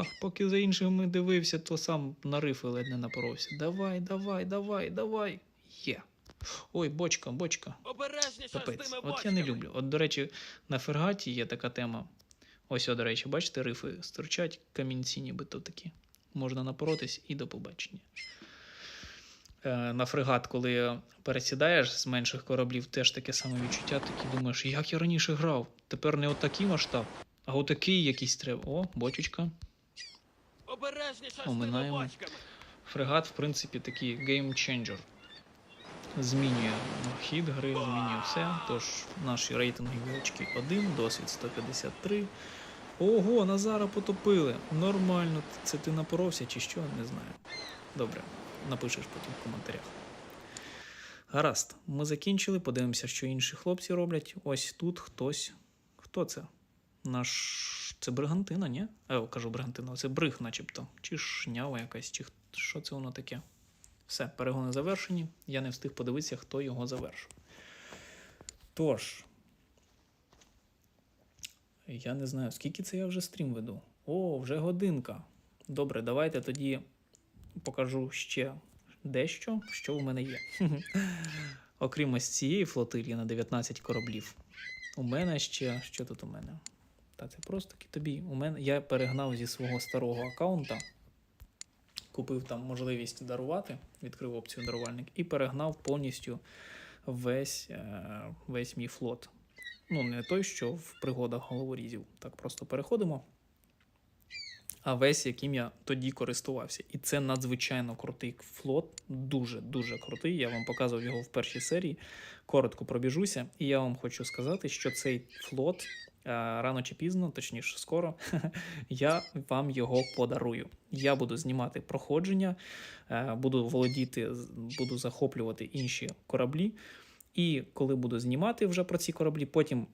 бах, поки за іншими дивився, то сам на рифи ледь не напоровся. Давай, давай, давай, давай. Є. Ой, бочка, бочка. Капець. От я не люблю. От, до речі, на фергаті є така тема. Ось, о, до речі, бачите, рифи стирчать, камінці нібито такі. Можна напоротись і до побачення. Е, на фрегат, коли пересідаєш з менших кораблів, теж таке саме відчуття. Такі думаєш, як я раніше грав? Тепер не отакий масштаб, а отакий якийсь треба. О, бочечка. Оминаємо. Фрегат, в принципі, такий геймченджер. Змінює хід гри, змінює все. Тож наші рейтингові очки 1, досвід 153. Ого, Назара потопили. Нормально. Це ти напоровся чи що? Не знаю. Добре, напишеш потім в коментарях. Гаразд, ми закінчили. Подивимося, що інші хлопці роблять. Ось тут хтось. Хто це? Наш. Це бригантина, ні? Е, кажу бригантина, це бриг, начебто. Чи шнява якась, чи що це воно таке? Все, перегони завершені. Я не встиг подивитися, хто його завершив. Тож. Я не знаю, скільки це я вже стрім веду. О, вже годинка. Добре, давайте тоді покажу ще дещо, що у мене є. Окрім ось цієї флотилії на 19 кораблів. У мене ще. Що тут у мене? Та це просто таки тобі. У мене я перегнав зі свого старого аккаунта, купив там можливість дарувати, відкрив опцію дарувальник і перегнав повністю весь, е, весь мій флот. Ну, не той, що в пригодах головорізів. Так просто переходимо. А весь, яким я тоді користувався. І це надзвичайно крутий флот, дуже-дуже крутий. Я вам показував його в першій серії. Коротко пробіжуся, і я вам хочу сказати, що цей флот е, рано чи пізно, точніше, скоро, я вам його подарую. Я буду знімати проходження, е, буду володіти, буду захоплювати інші кораблі. І коли буду знімати вже про ці кораблі, потім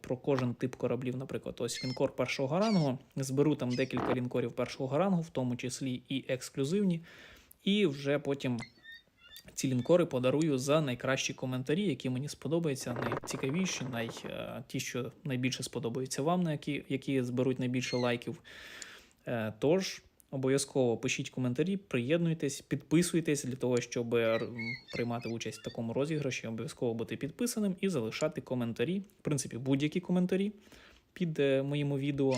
про кожен тип кораблів, наприклад, ось лінкор першого рангу, зберу там декілька лінкорів першого рангу, в тому числі і ексклюзивні, і вже потім ці лінкори подарую за найкращі коментарі, які мені сподобаються, найцікавіші, най, е, ті, що найбільше сподобаються вам, на які, які зберуть найбільше лайків. Е, Тож, обов'язково пишіть коментарі, приєднуйтесь, підписуйтесь для того, щоб е, приймати участь в такому розіграші. Обов'язково бути підписаним і залишати коментарі. В принципі, будь-які коментарі під е, моїм відео.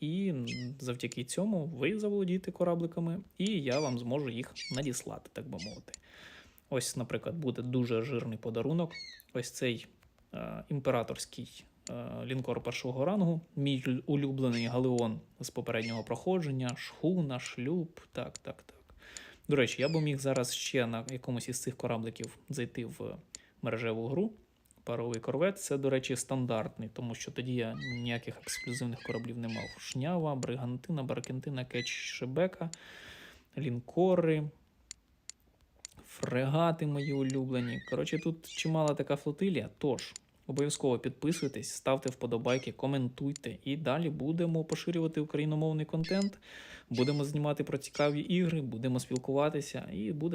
І завдяки цьому ви заволодієте корабликами, і я вам зможу їх надіслати, так би мовити. Ось, наприклад, буде дуже жирний подарунок. Ось цей е, імператорський лінкор першого рангу, мій улюблений галеон з попереднього проходження, шхуна, шлюб. Так, так, так. До речі, я б міг зараз ще на якомусь із цих корабликів зайти в мережеву гру. Паровий корвет це, до речі, стандартний, тому що тоді я ніяких ексклюзивних кораблів не мав. Шнява, Бригантина, Баркентина, Кетч, Шебека, лінкори, фрегати мої улюблені. Коротше, тут чимала така флотилія. Тож, обов'язково підписуйтесь, ставте вподобайки, коментуйте. І далі будемо поширювати україномовний контент. Будемо знімати про цікаві ігри, будемо спілкуватися і буде